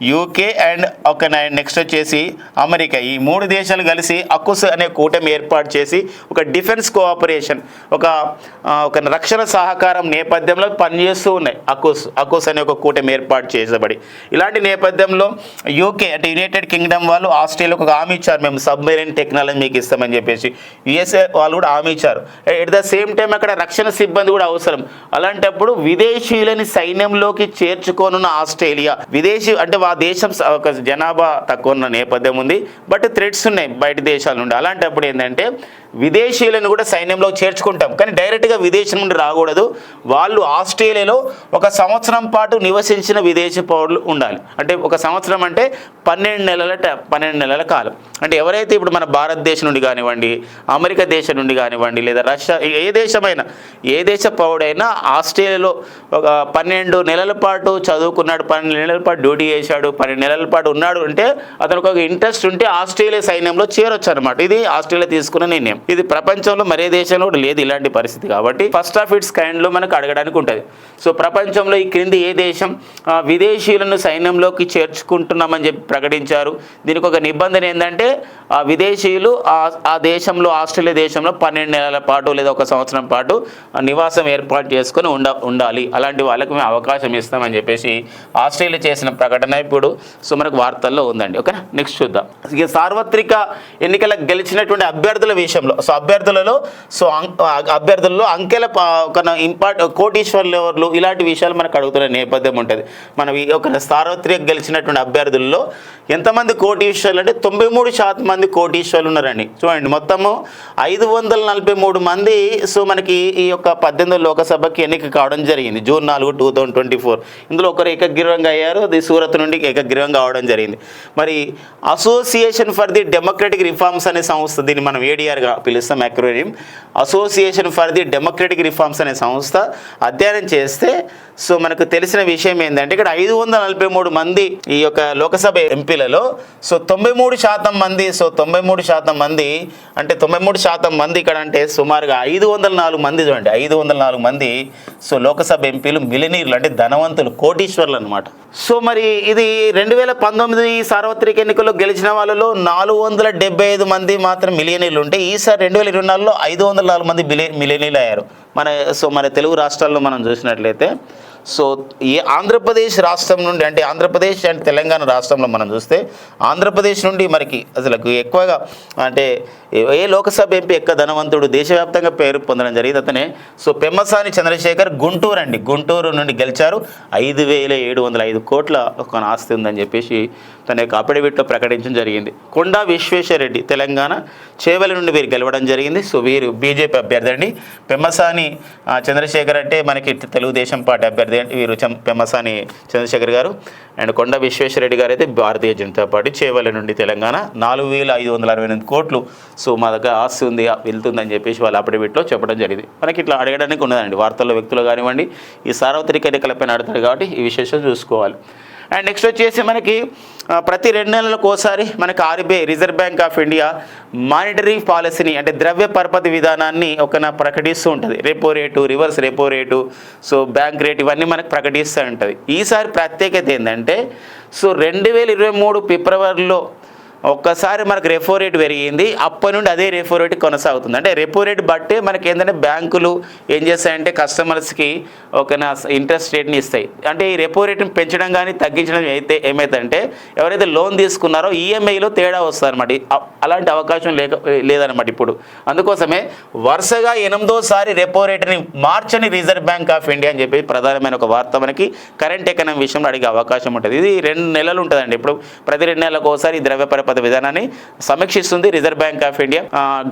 యూకే అండ్ ఒక నెక్స్ట్ వచ్చేసి అమెరికా. ఈ మూడు దేశాలు కలిసి అకుస్ అనే కూటమి ఏర్పాటు చేసి ఒక డిఫెన్స్ కోఆపరేషన్ ఒక ఒక రక్షణ సహకారం నేపథ్యంలో పనిచేస్తూ ఉన్నాయి అకుస్ అకుస్ అనే ఒక కూటమి ఏర్పాటు చేసబడి. ఇలాంటి నేపథ్యంలో యూకే అంటే యునైటెడ్ కింగ్డమ్ వాళ్ళు ఆస్ట్రేలియాకు ఒక హామీ ఇచ్చారు. మేము సబ్మెరైన్ టెక్నాలజీ మీకు ఇస్తామని చెప్పేసి యుఎస్ఏ వాళ్ళు కూడా హామీ ఇచ్చారు. ఎట్ ద సేమ్ టైం అక్కడ రక్షణ సిబ్బంది కూడా అవసరం. అలాంటప్పుడు విదేశీయులని సైన్యంలోకి చేర్చుకోనున్న ఆస్ట్రేలియా విదేశీ అంటే ఆ దేశం కొంచెం జనాభా తక్కువ ఉన్న నేపథ్యం ఉంది. బట్ థ్రెడ్స్ ఉన్నాయి బయట దేశాల నుండి. అలాంటప్పుడు ఏంటంటే విదేశీయులను కూడా సైన్యంలో చేర్చుకుంటాం. కానీ డైరెక్ట్గా విదేశం నుండి రాకూడదు. వాళ్ళు ఆస్ట్రేలియాలో ఒక సంవత్సరం పాటు నివసించిన విదేశీ పౌరులు ఉండాలి. అంటే ఒక సంవత్సరం అంటే పన్నెండు నెలల ట- పన్నెండు నెలల కాలం. అంటే ఎవరైతే ఇప్పుడు మన భారతదేశం నుండి కానివ్వండి అమెరికా దేశం నుండి కానివ్వండి లేదా రష్యా ఏ- ఏ దేశమైనా ఏ దేశ పౌరుడైనా ఆస్ట్రేలియాలో ఒక పన్నెండు నెలల పాటు చదువుకున్నాడు పన్నెండు నెలల పాటు డ్యూటీ చేశాడు పన్నెండు నెలల పాటు ఉన్నాడు అంటే అతనికి ఒక ఇంట్రెస్ట్ ఉంటే ఆస్ట్రేలియా సైన్యంలో చేరొచ్చు అనమాట ఇది ఆస్ట్రేలియా తీసుకున్న నిర్ణయం. ఇది ప్రపంచంలో మరే దేశంలో కూడా లేదు ఇలాంటి పరిస్థితి కాబట్టి ఫస్ట్ ఆఫ్ ఇట్స్ కైండ్లో మనకు అడగడానికి ఉంటుంది. సో ప్రపంచంలో ఈ క్రింది ఏ దేశం ఆ, విదేశీయులను సైన్యంలోకి చేర్చుకుంటున్నామని చెప్పి ప్రకటించారు. దీనికి ఒక నిబంధన ఏంటంటే ఆ విదేశీయులు ఆ ఆ దేశంలో ఆస్ట్రేలియా దేశంలో పన్నెండు నెలల పాటు లేదా ఒక సంవత్సరం పాటు నివాసం ఏర్పాటు చేసుకొని ఉండ ఉండాలి. అలాంటి వాళ్ళకి మేము అవకాశం ఇస్తామని చెప్పేసి ఆస్ట్రేలియా చేసిన ప్రకటన ఇప్పుడు సో మనకు వార్తల్లో ఉందండి. ఓకే నెక్స్ట్ చూద్దాం. ఇక సార్వత్రిక ఎన్నికలకు గెలిచినటువంటి అభ్యర్థుల విషయంలో సో అభ్యర్థులలో సో అం- అంకెల ప- ఒక ఇంపార్ట్ కోటీశ్వర్లు ఎవరు ఇలాంటి విషయాలు మనకు అడుగుతున్న నేపథ్యం ఉంటుంది. మనం ఈ ఒక సార్వత్రిక గెలిచినటువంటి అభ్యర్థుల్లో ఎంతమంది కోటీశ్వర్లు అంటే తొంభై మూడు శాతం మంది కోటీశ్వర్లు ఉన్నారండి. చూడండి మొత్తము ఐదు వందల నలభై మూడు మంది సో మనకి ఈ యొక్క పద్దెనిమిది లోకసభకి ఎన్నిక కావడం జరిగింది. జూన్ నాలుగు టూ థౌజండ్ ట్వంటీ ఫోర్. ఇందులో ఒకరు ఏకగ్రీవంగా అయ్యారు అది సూరత్ నుండి ఏకగ్రీవంగా కావడం జరిగింది. మరి association for the democratic reforms అనే సంస్థ దీన్ని మనం ఏడిఆర్గా పిలుస్తాం అక్రోరియం association for the democratic reforms అనే సంస్థ అధ్యయనం చేస్తే సో మనకు తెలిసిన విషయం ఏంటంటే ఇక్కడ ఐదు వందల నలభై మూడు మంది ఈ యొక్క లోకసభ ఎంపీలలో సో తొంభై మూడు శాతం మంది సో తొంభై మూడు శాతం మంది అంటే తొంభై మూడు శాతం మంది ఇక్కడ అంటే సుమారుగా ఐదు వందల నాలుగు మంది చూడండి ఐదు వందల నాలుగు మంది సో లోకసభ ఎంపీలు మిలినీర్లు అంటే ధనవంతులు కోటీశ్వర్లు అనమాట సో మరి ఇది రెండు వేల పంతొమ్మిది సార్వత్రిక ఎన్నికల్లో గెలిచిన వాళ్ళలో నాలుగు వందల డెబ్బై ఐదు మంది మాత్రం మిలియనీర్లు ఉంటే ఈసారి రెండు వేల ఇరవై నాలుగులో ఐదు వందల నాలుగు మంది మిలి మిలేనీలు అయ్యారు. మన సో మన తెలుగు రాష్ట్రాల్లో మనం చూసినట్లయితే సో ఏ ఆంధ్రప్రదేశ్ రాష్ట్రం నుండి అంటే ఆంధ్రప్రదేశ్ అండ్ తెలంగాణ రాష్ట్రంలో మనం చూస్తే ఆంధ్రప్రదేశ్ నుండి మనకి అసలు ఎక్కువగా అంటే ఏ- లోకసభ ఎంపీ ఎక్క ధనవంతుడు దేశవ్యాప్తంగా పేరు పొందడం జరిగింది అతనే. సో పెమ్మసాని చంద్రశేఖర్ గుంటూరు అండి. గుంటూరు నుండి గెలిచారు. ఐదు వేల ఏడు వందల ఐదు కోట్ల ఒక ఆస్తి ఉందని చెప్పేసి తన యొక్క అఫిడవిట్లో ప్రకటించడం జరిగింది. కొండా విశ్వేశ్వరరెడ్డి తెలంగాణ చేవలి నుండి వీరు గెలవడం జరిగింది. సో వీరు బీజేపీ అభ్యర్థి అండి. పెమ్మసాని చంద్రశేఖర్ అంటే మనకి తెలుగుదేశం పార్టీ అభ్యర్థి అదే వీరు చం- పెమ్మసాని చంద్రశేఖర్ గారు అండ్ కొండ విశ్వేశ్వరరెడ్డి గారు అయితే భారతీయ జనతా పార్టీ చేవల నుండి తెలంగాణ. నాలుగు వేల ఐదు వందల అరవై ఎనిమిది కోట్లు సో మా దగ్గర ఆస్తి ఉంది వెళ్తుందని చెప్పేసి వాళ్ళు అఫిడవిట్లో చెప్పడం జరిగింది. మనకి ఇట్లా అడగడానికి ఉన్నదండి వార్తల్లో వ్యక్తులు కానివ్వండి ఈ సార్వత్రిక ఎన్నికలపై నడతారు కాబట్టి ఈ విశేషం చూసుకోవాలి. అండ్ నెక్స్ట్ వచ్చేసి మనకి ప్రతి రెండు నెలలకు ఒకసారి మనకి RBI reserve bank of India monetary పాలసీని అంటే ద్రవ్య పరపతి విధానాన్ని ఒక ప్రకటిస్తూ ఉంటుంది. Repo rate reverse repo rate so bank rate ఇవన్నీ మనకు ప్రకటిస్తూ ఉంటుంది. ఈసారి ప్రత్యేకత ఏంటంటే సో రెండు వేల ఇరవై మూడు ఫిబ్రవరిలో ఒక్కసారి మనకు రెపో రేట్ పెరిగింది అప్పటి నుండి అదే రెపో రేట్ కొనసాగుతుంది. అంటే రెపో రేట్ బట్టే మనకి ఏంటంటే బ్యాంకులు ఏం చేస్తాయంటే కస్టమర్స్కి ఒక నా ఇంట్రెస్ట్ రేట్ని ఇస్తాయి. అంటే ఈ రెపో రేట్ని పెంచడం కానీ తగ్గించడం అయితే ఏమైతుందంటే ఎవరైతే లోన్ తీసుకున్నారో ఈఎంఐలో తేడా వస్తుందన్నమాట. అలాంటి అవకాశం లేక లేదనమాట ఇప్పుడు. అందుకోసమే వరుసగా ఎనిమిదోసారి రెపో రేట్ని మార్చని రిజర్వ్ బ్యాంక్ ఆఫ్ ఇండియా అని చెప్పి ప్రధానమైన ఒక వార్త మనకి కరెంట్ ఎకనామీ విషయంలో అడిగే అవకాశం ఉంటుంది. ఇది రెండు నెలలు ఉంటుందండి. ఇప్పుడు ప్రతి రెండు నెలలకు ఒకసారి ఈ ద్రవ్య పరపతి విధానాన్ని సమీక్షిస్తుంది reserve bank of India.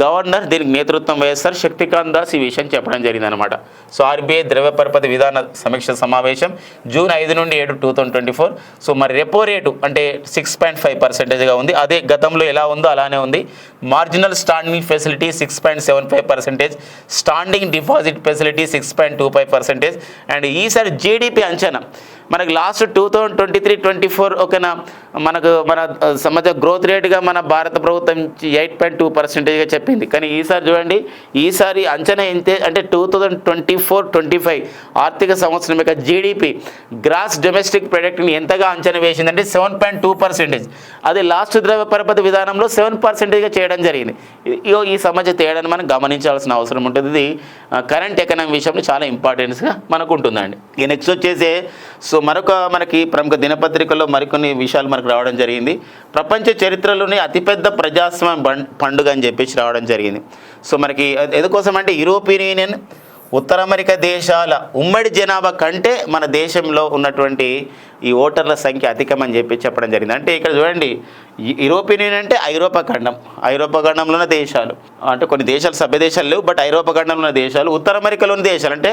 Governor దీనికి నేతృత్వం వహిస్తారు. శక్తికాంత్ దాస్ ఈ విషయం చెప్పడం జరిగిందనమాట సో ఆర్బీఐ ద్రవ్య పరపతి విధాన సమీక్ష సమావేశం జూన్ ఐదు నుండి ఏడు two thousand twenty four so మరి రెపో రేటు అంటే సిక్స్ పాయింట్ ఫైవ్ పర్సెంటేజ్గా ఉంది. అదే గతంలో ఎలా ఉందో అలానే ఉంది. Marginal standing facility six point seven five percentage. Standing deposit facility six point two five percentage. And ఈసారి జీడిపి అంచనా మనకు last two thousand twenty three twenty four ఒకన మనకు మన సమాజ గ్రోత్ రేట్గా మన భారత ప్రభుత్వం ఎయిట్ పాయింట్ టూ పర్సెంటేజ్గా చెప్పింది. కానీ ఈసారి చూడండి ఈసారి అంచనా ఎంతే అంటే two thousand twenty four twenty five ఆర్థిక సంవత్సరం యొక్క జీడిపి గ్రాస్ డొమెస్టిక్ ప్రొడక్ట్ని ఎంతగా అంచనా వేసిందంటే సెవెన్ పాయింట్ టూ పర్సెంటేజ్ అది లాస్ట్ ద్రవ్య పరపతి విధానంలో సెవెన్ పర్సెంటేజ్గా చేయడం జరిగింది. ఇగో ఈ సమాజ తేడాన్ని మనం గమనించాల్సిన అవసరం ఉంటుంది. ఇది కరెంట్ ఎకనామీ విషయంలో చాలా ఇంపార్టెన్స్గా మనకు ఉంటుందండి. ఇక నెక్స్ట్ వచ్చేసి సో మరొక మనకి ప్రముఖ దినపత్రికల్లో మరికొన్ని విషయాలు మనకు రావడం జరిగింది. ప్రపంచ చరిత్రలోనే అతిపెద్ద ప్రజాస్వామ్య పండుగ అని చెప్పేసి రావడం జరిగింది. సో మనకి ఎందుకోసం అంటే యూరోపియన్ యూనియన్ ఉత్తర అమెరికా దేశాల ఉమ్మడి జనాభా కంటే మన దేశంలో ఉన్నటువంటి ఈ ఓటర్ల సంఖ్య అధికమని చెప్పి చెప్పడం జరిగింది. అంటే ఇక్కడ చూడండి యూరోపియన్ యూనియన్ అంటే ఐరోపా ఖండం ఐరోపా ఖండంలో ఉన్న దేశాలు. అంటే కొన్ని దేశాలు సభ్య దేశాలు లేవు బట్ ఐరోపా ఖండంలో ఉన్న దేశాలు ఉత్తర అమెరికాలోని దేశాలు. అంటే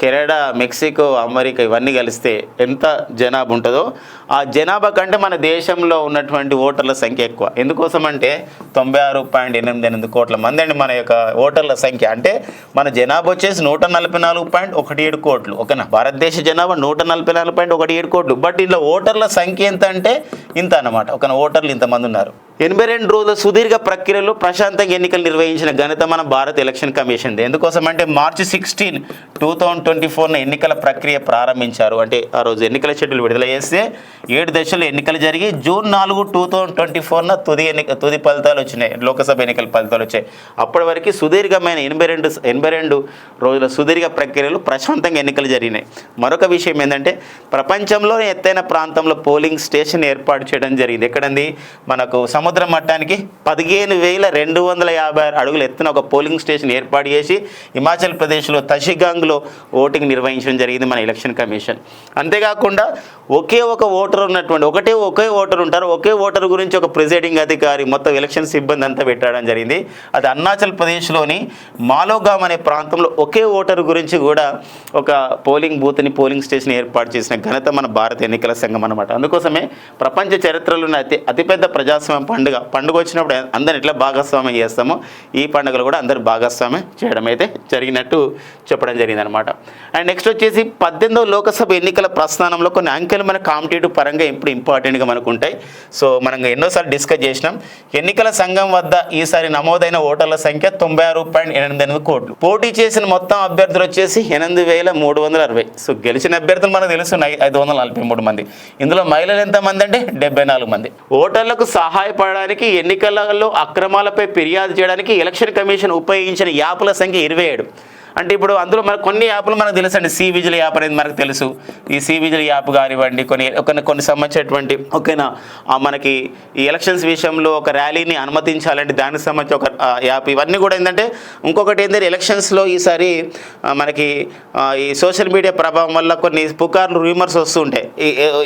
కెనడా మెక్సికో అమెరికా ఇవన్నీ కలిస్తే ఎంత జనాభా ఉంటుందో ఆ జనాభా కంటే మన దేశంలో ఉన్నటువంటి ఓటర్ల సంఖ్య ఎక్కువ. ఎందుకోసం అంటే తొంభై ఆరు పాయింట్ ఎనిమిది ఎనిమిది కోట్ల మంది అండి మన యొక్క ఓటర్ల సంఖ్య. అంటే మన జనాభా వచ్చేసి నూట నలభై నాలుగు పాయింట్ ఒకటి ఏడు కోట్లు. ఓకేనా? భారతదేశ జనాభా నూట నలభై నాలుగు పాయింట్ ఒకటి ఏడు కోట్లు. బట్ ఇందులో ఓటర్ల సంఖ్య ఎంత అంటే ఇంత అన్నమాట. ఒక ఓటర్లు ఇంతమంది ఉన్నారు. ఎనభై రెండు రోజుల సుదీర్ఘ ప్రక్రియలో ప్రశాంతంగా ఎన్నికలు నిర్వహించిన ఘనత మన భారత ఎలక్షన్ కమిషన్ ఎందుకోసం అంటే March sixteen two thousand twenty ఫోర్న ఎన్నికల ప్రక్రియ ప్రారంభించారు. అంటే ఆ రోజు ఎన్నికల షెడ్యూల్ విడుదల చేస్తే ఏడు దశలు ఎన్నికలు జరిగి జూన్ నాలుగు టూ థౌజండ్ ట్వంటీ ఫోర్న తుది ఎన్నిక తుది ఫలితాలు వచ్చినాయి. లోకసభ ఎన్నికల ఫలితాలు వచ్చాయి. అప్పటి వరకు సుదీర్ఘమైన ఎనభై రెండు ఎనభై రెండు రోజుల సుదీర్ఘ ప్రక్రియలో ప్రశాంతంగా ఎన్నికలు జరిగినాయి. మరొక విషయం ఏంటంటే ప్రపంచంలో ఎత్తైన ప్రాంతంలో పోలింగ్ స్టేషన్ ఏర్పాటు చేయడం జరిగింది. ఎక్కడంది మనకు సముద్ర మట్టానికి పదిహేను వేల రెండు వందల యాభై ఆరు అడుగుల ఎత్తున ఒక పోలింగ్ స్టేషన్ ఏర్పాటు చేసి హిమాచల్ ప్రదేశ్లో తషిగాంగ్లో ఓటింగ్ నిర్వహించడం జరిగింది మన ఎలక్షన్ కమిషన్. అంతేకాకుండా ఒకే ఒక ఓటర్ ఉన్నటువంటి ఒకటే ఒకే ఓటర్ ఉంటారు. ఒకే ఓటర్ గురించి ఒక ప్రిసైడింగ్ అధికారి మొత్తం ఎలక్షన్ సిబ్బంది అంతా పెట్టడం జరిగింది. అది అరుణాచల్ ప్రదేశ్లోని మాలోగామ్ అనే ప్రాంతంలో ఒకే ఓటర్ గురించి కూడా ఒక పోలింగ్ బూత్ని పోలింగ్ స్టేషన్ ఏర్పాటు చేసిన ఘనత మన భారత ఎన్నికల సంఘం అనమాట అందుకోసమే ప్రపంచ చరిత్రలోనే అతి అతిపెద్ద ప్రజాస్వామ్య పండుగ పండుగ వచ్చినప్పుడు అందరిని ఎట్లా భాగస్వామ్యం చేస్తామో. ఈ పండుగలు కూడా అందరు భాగస్వామ్యం చేయడం అయితే జరిగినట్టు చెప్పడం జరిగిందనమాట. అండ్ నెక్స్ట్ వచ్చేసి పద్దెనిమిదవ లోకసభ ఎన్నికల ప్రస్థానంలో కొన్ని అంకెలు మన కాంపిటేటివ్ పరంగా ఇప్పుడు ఇంపార్టెంట్గా మనకు ఉంటాయి. సో మనం ఎన్నోసార్లు డిస్కస్ చేసినాం. ఎన్నికల సంఘం వద్ద ఈసారి నమోదైన ఓటర్ల సంఖ్య తొంభై ఆరు పాయింట్ ఎనిమిది ఎనిమిది కోట్లు. పోటీ చేసిన మొత్తం అభ్యర్థులు వచ్చేసి ఎనిమిది వేల మూడు వందల అరవై. సో గెలిచిన అభ్యర్థులు మనకు తెలుసు ఐదు వందల నలభై మూడు మంది. ఇందులో మహిళలు ఎంతమంది అంటే డెబ్బై నాలుగు మంది. ఓటర్లకు సహాయపడడానికి ఎన్నికలలో అక్రమాలపై ఫిర్యాదు చేయడానికి ఎలక్షన్ కమిషన్ ఉపయోగించిన యాప్ల సంఖ్య ఇరవై ఏడు. అంటే ఇప్పుడు అందులో మనకు కొన్ని యాప్లు మనకు తెలుసు అండి సి విజిల్ యాప్ అనేది మనకు తెలుసు. ఈ సి విజిల్ యాప్ కానివ్వండి కొన్ని కొన్ని కొన్ని సంబంధించినటువంటి ఓకేనా? మనకి ఈ ఎలక్షన్స్ విషయంలో ఒక ర్యాలీని అనుమతించాలంటే దానికి సంబంధించి ఒక యాప్. ఇవన్నీ కూడా ఏంటంటే ఇంకొకటి ఏంటంటే ఎలక్షన్స్లో ఈసారి మనకి ఈ సోషల్ మీడియా ప్రభావం వల్ల కొన్ని పుకార్లు రూమర్స్ వస్తుంటాయి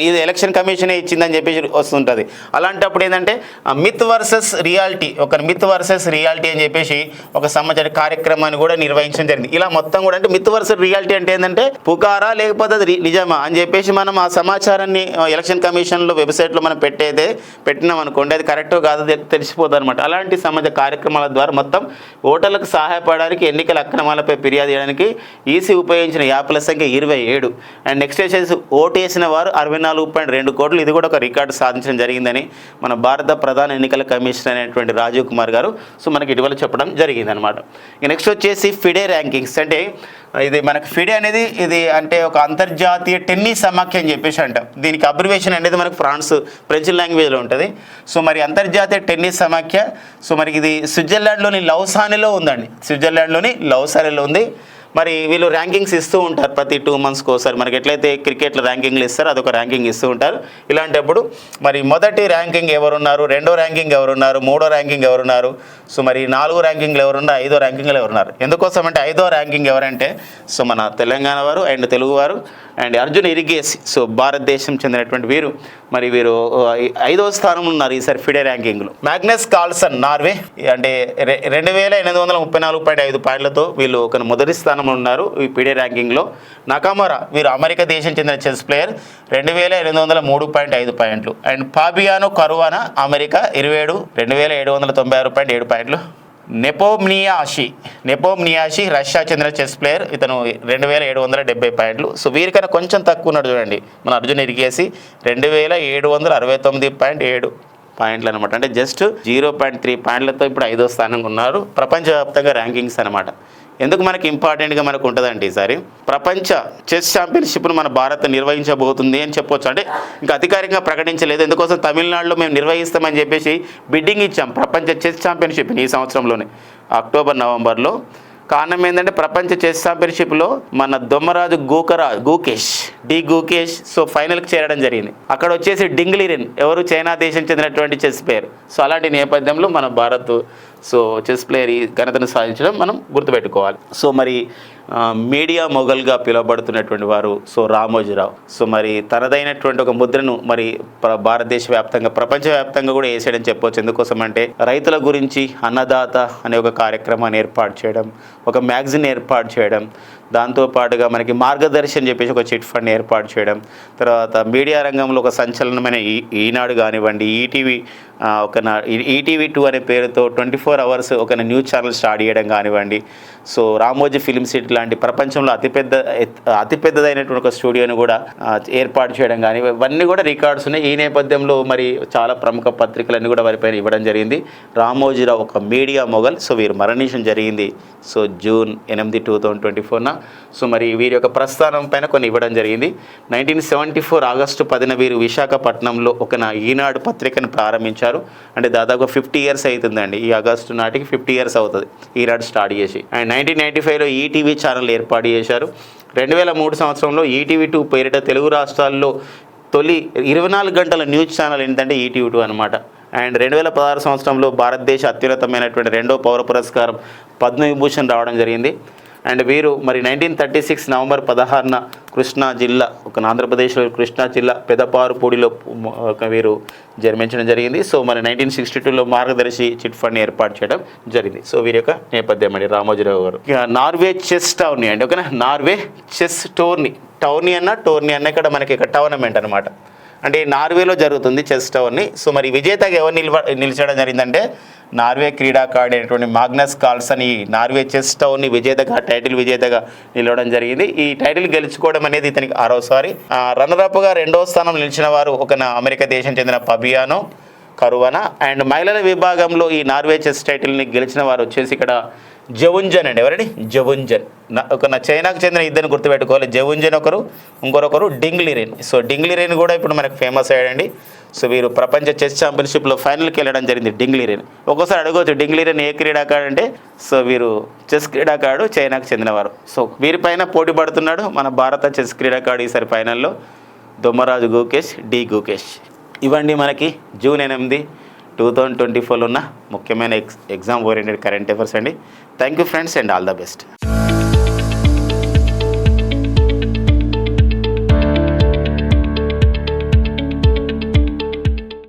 ఇది ఎలక్షన్ కమిషనే ఇచ్చిందని చెప్పేసి వస్తుంటుంది. అలాంటప్పుడు ఏంటంటే మిత్ వర్సెస్ రియాలిటీ ఒక మిత్ వర్సెస్ రియాలిటీ అని చెప్పేసి ఒక సంబంధించిన కార్యక్రమాన్ని కూడా నిర్వహించడం జరిగింది. ఇలా మొత్తం కూడా అంటే మిత్ వర్సెస్ రియాలిటీ అంటే ఏంటంటే పుకారా లేకపోతే అది రి- నిజమా అని చెప్పేసి మనం ఆ సమాచారాన్ని ఎలక్షన్ కమిషన్లో వెబ్సైట్లో మనం పెట్టేదే పెట్టినాం అనుకోండి అది కరెక్ట్ కాదు తెలిసిపోతుంది అనమాట అలాంటి సమాజ కార్యక్రమాల ద్వారా మొత్తం ఓటర్లకు సహాయపడడానికి ఎన్నికల అక్రమాలపై ఫిర్యాదు చేయడానికి ఈసీ ఉపయోగించిన యాప్ల సంఖ్య ఇరవై ఏడు. అండ్ నెక్స్ట్ వచ్చేసి ఓటు వేసిన వారు అరవై నాలుగు పాయింట్ రెండు కోట్లు. ఇది కూడా ఒక రికార్డు సాధించడం జరిగిందని మన భారత ప్రధాన ఎన్నికల కమిషనర్ అయినటువంటి రాజీవ్ కుమార్ గారు సో మనకి ఇటీవల చెప్పడం జరిగింది అనమాట ఇక నెక్స్ట్ వచ్చేసి ఫిడే ర్యాంకింగ్స్. అంటే ఇది మనకు ఫిడే అనేది ఇది అంటే ఒక అంతర్జాతీయ టెన్నిస్ సమాఖ్య అని చెప్పేసి అంటాం దీనికి అబ్రివేషన్ అనేది మనకు ఫ్రాన్స్ ఫ్రెంచ్ లాంగ్వేజ్లో ఉంటుంది. సో మరి అంతర్జాతీయ టెన్నిస్ సమాఖ్య సో మరి ఇది స్విట్జర్లాండ్లోని లౌసానిలో ఉందండి. స్విట్జర్లాండ్లోని లౌసానిలో ఉంది. మరి వీళ్ళు ర్యాంకింగ్స్ ఇస్తూ ఉంటారు ప్రతి టూ మంత్స్కి ఒకసారి. మనకి ఎట్లయితే క్రికెట్లో ర్యాంకింగ్లు ఇస్తారో అదొక ర్యాంకింగ్ ఇస్తూ ఉంటారు. ఇలాంటప్పుడు మరి మొదటి ర్యాంకింగ్ ఎవరున్నారు? రెండో ర్యాంకింగ్ ఎవరున్నారు? మూడో ర్యాంకింగ్ ఎవరున్నారు? సో మరి నాలుగో ర్యాంకింగ్లు ఎవరున్నారు ఐదో ర్యాంకింగ్లు ఎవరున్నారు? ఎందుకోసం అంటే ఐదో ర్యాంకింగ్ ఎవరంటే సో మన తెలంగాణ వారు అండ్ తెలుగు వారు అండ్ అర్జున్ ఇరిగేసి. సో భారతదేశం చెందినటువంటి వీరు. మరి వీరు ఐదో స్థానంలో ఉన్నారు ఈసారి ఫిడే ర్యాంకింగ్లో మ్యాగ్నస్ కార్ల్సన్ నార్వే. అంటే రె- రెండు వేల ఎనిమిది వందల ముప్పై నాలుగు పాయింట్ ఐదు పాయింట్లతో వీళ్ళు ఒక మొదటి స్థానం స్థానంలో ఉన్నారు ఈ పీడే ర్యాంకింగ్లో. నకామరా వీరు అమెరికా దేశం చెందిన చెస్ ప్లేయర్ రెండు వేల ఎనిమిది వందల మూడు పాయింట్ ఐదు పాయింట్లు. అండ్ పాబియానో కరువానా అమెరికా ఇరవై ఏడు రెండు వేల ఏడు వందల తొంభై ఆరు పాయింట్ ఏడు పాయింట్లు. నెపోమ్నియాషి నెపోమ్నియాషి రష్యా చెందిన చెస్ ప్లేయర్ ఇతను రెండు వేల ఏడు వందల డెబ్బై పాయింట్లు. సో వీరికన్నా కొంచెం తక్కువ ఉన్నాడు చూడండి మన అర్జున్ ఇరిగేసి రెండు వేల ఏడు వందల అరవై తొమ్మిది పాయింట్ ఏడు పాయింట్లు అనమాట అంటే జస్ట్ జీరో పాయింట్ త్రీ పాయింట్లతో ఇప్పుడు ఐదో స్థానంగా ఉన్నారు. ప్రపంచవ్యాప్తంగా ర్యాంకింగ్స్ అనమాట ఎందుకు మనకి ఇంపార్టెంట్గా మనకు ఉంటుందండి ఈసారి ప్రపంచ చెస్ ఛాంపియన్షిప్ను మన భారత్ నిర్వహించబోతుంది అని చెప్పొచ్చు. అంటే ఇంకా అధికారికంగా ప్రకటించలేదు. ఎందుకోసం తమిళనాడులో మేము నిర్వహిస్తామని చెప్పేసి బిడ్డింగ్ ఇచ్చాం ప్రపంచ చెస్ ఛాంపియన్షిప్ ఈ సంవత్సరంలోనే. అక్టోబర్ నవంబర్లో. కారణం ఏంటంటే ప్రపంచ చెస్ ఛాంపియన్షిప్లో మన దొమ్మరాజు గూకరా గూకేష్ డి గూకేష్ సో ఫైనల్కి చేరడం జరిగింది. అక్కడ వచ్చేసి డింగ్లీరెన్ ఎవరు చైనా దేశం చెందినటువంటి చెస్ ప్లేయర్. సో అలాంటి నేపథ్యంలో మన భారత్ సో చెస్ ప్లేయర్ ఈ ఘనతను సాధించడం మనం గుర్తుపెట్టుకోవాలి. సో మరి మీడియా మొఘల్గా పిలువబడుతున్నటువంటి వారు సో రామోజీరావు. సో మరి తనదైనటువంటి ఒక ముద్రను మరి భారతదేశ వ్యాప్తంగా ప్రపంచవ్యాప్తంగా కూడా వేసేయడం చెప్పొచ్చు. ఎందుకోసం అంటే రైతుల గురించి అన్నదాత అనే ఒక కార్యక్రమాన్ని ఏర్పాటు చేయడం ఒక మ్యాగజిన్ ఏర్పాటు చేయడం దాంతోపాటుగా మనకి మార్గదర్శి అని చెప్పేసి ఒక చిట్ ఫండ్ ఏర్పాటు చేయడం తర్వాత మీడియా రంగంలో ఒక సంచలనమైన ఈ ఈనాడు కానివ్వండి ఈటీవీ ఒక నా- ఈ- ఈటీవీ టూ అనే పేరుతో ట్వంటీ ఫోర్ అవర్స్ ఒక న్యూస్ ఛానల్ స్టార్ట్ చేయడం కానివ్వండి సో రామోజీ ఫిలిం సిటీ లాంటి ప్రపంచంలో అతిపెద్ద అతిపెద్దదైనటువంటి ఒక స్టూడియోని కూడా ఏర్పాటు చేయడం కానీ ఇవన్నీ కూడా రికార్డ్స్ ఉన్నాయి. ఈ నేపథ్యంలో మరి చాలా ప్రముఖ పత్రికలన్నీ కూడా వారిపైన ఇవ్వడం జరిగింది. రామోజీరావు ఒక మీడియా మొగల్ సో వీరు మరణించడం జరిగింది. సో జూన్ ఎనిమిది టూ థౌజండ్ ట్వంటీ ఫోర్న సో మరి వీరి యొక్క ప్రస్థానం పైన కొన్ని ఇవ్వడం జరిగింది. నైన్టీన్ సెవెంటీ ఫోర్ ఆగస్టు పదిన వీరు విశాఖపట్నంలో ఒక నా ఈనాడు పత్రికను ప్రారంభించారు. అంటే దాదాపు ఫిఫ్టీ ఇయర్స్ అవుతుందండి. ఈ ఆగస్టు నాటికి ఫిఫ్టీ ఇయర్స్ అవుతుంది. ఈనాడు స్టార్ట్ చేసి. అండ్ నైన్టీన్ నైన్టీ ఫైవ్లో ఈటీవీ ఛానల్ ఏర్పాటు చేశారు. రెండు వేల మూడు సంవత్సరంలో ఈటీవీ టూ పేరిట తెలుగు రాష్ట్రాల్లో తొలి ఇరవై నాలుగు గంటల న్యూస్ ఛానల్ ఏంటంటే ఈటీవీ టూ అనమాట అండ్ రెండు వేల పదహారు సంవత్సరంలో భారతదేశ అత్యున్నతమైనటువంటి రెండో పౌర పురస్కారం పద్మవిభూషణ్ రావడం జరిగింది. అండ్ వీరు మరి నైన్టీన్ థర్టీ సిక్స్ నవంబర్ పదహారున కృష్ణా జిల్లా ఒక ఆంధ్రప్రదేశ్లో కృష్ణా జిల్లా పెదపారుపూడిలో ఒక వీరు జన్మించడం జరిగింది. సో మరి నైన్టీన్ సిక్స్టీ టూలో మార్గదర్శి చిట్ ఫండ్ ఏర్పాటు చేయడం జరిగింది. సో వీరి యొక్క నేపథ్యం అండి రామోజీరావు గారు. నార్వే చెస్ టోర్నీ అండి ఓకేనా? Norway chess tourney. టోర్నీ అన్న టోర్నీ అన్న ఇక్కడ మనకి ఇక్కడ టోర్నమెంట్ అనమాట అంటే నార్వేలో జరుగుతుంది చెస్ టవర్ని సో మరి విజేతగా ఎవరు నిల్వ నిలిచడం జరిగిందంటే నార్వే క్రీడాకారుడు అయినటువంటి మాగ్నస్ కార్ల్సన్ ఈ నార్వే చెస్ టవర్ని విజేతగా టైటిల్ విజేతగా నిలవడం జరిగింది. ఈ టైటిల్ గెలుచుకోవడం అనేది ఇతనికి ఆరోసారి. రన్నరప్గా రెండో స్థానం నిలిచిన వారు ఒక అమెరికా దేశం చెందిన పబియానో కరువనా. అండ్ మహిళల విభాగంలో ఈ నార్వే చెస్ టైటిల్ని గెలిచిన వారు వచ్చేసి ఇక్కడ జవుంజన్ అండి. ఎవరండి? జవుంజన్. నా- ఒక నా చైనాకు చెందిన ఇద్దరిని గుర్తుపెట్టుకోవాలి. జవుంజన్ ఒకరు ఇంకొకరు డింగ్లీరెన్ సో డింగ్లీరెన్ కూడా ఇప్పుడు మనకు ఫేమస్ అయ్యాడండి. సో వీరు ప్రపంచ చెస్ ఛాంపియన్షిప్లో ఫైనల్కి వెళ్ళడం జరిగింది డింగ్లీరెన్ ఒక్కోసారి అడగవచ్చు డింగ్లీరెన్ ఏ క్రీడాకారుడు అంటే? సో వీరు చెస్ క్రీడాకారుడు చైనాకు చెందినవారు. సో వీరిపైన పోటీ పడుతున్నాడు మన భారత చెస్ క్రీడాకారుడు ఈసారి ఫైనల్లో దొమ్మరాజు గూకేష్ డి గూకేష్. ఇవ్వండి మనకి జూన్ ఎనిమిది టూ థౌజండ్ ట్వంటీ ఫోర్లో ఉన్న ముఖ్యమైన ఎగ్జ్ ఎగ్జామ్ ఓరియంటెడ్ కరెంట్ అఫైర్స్ అండి. Thank you friends and all the best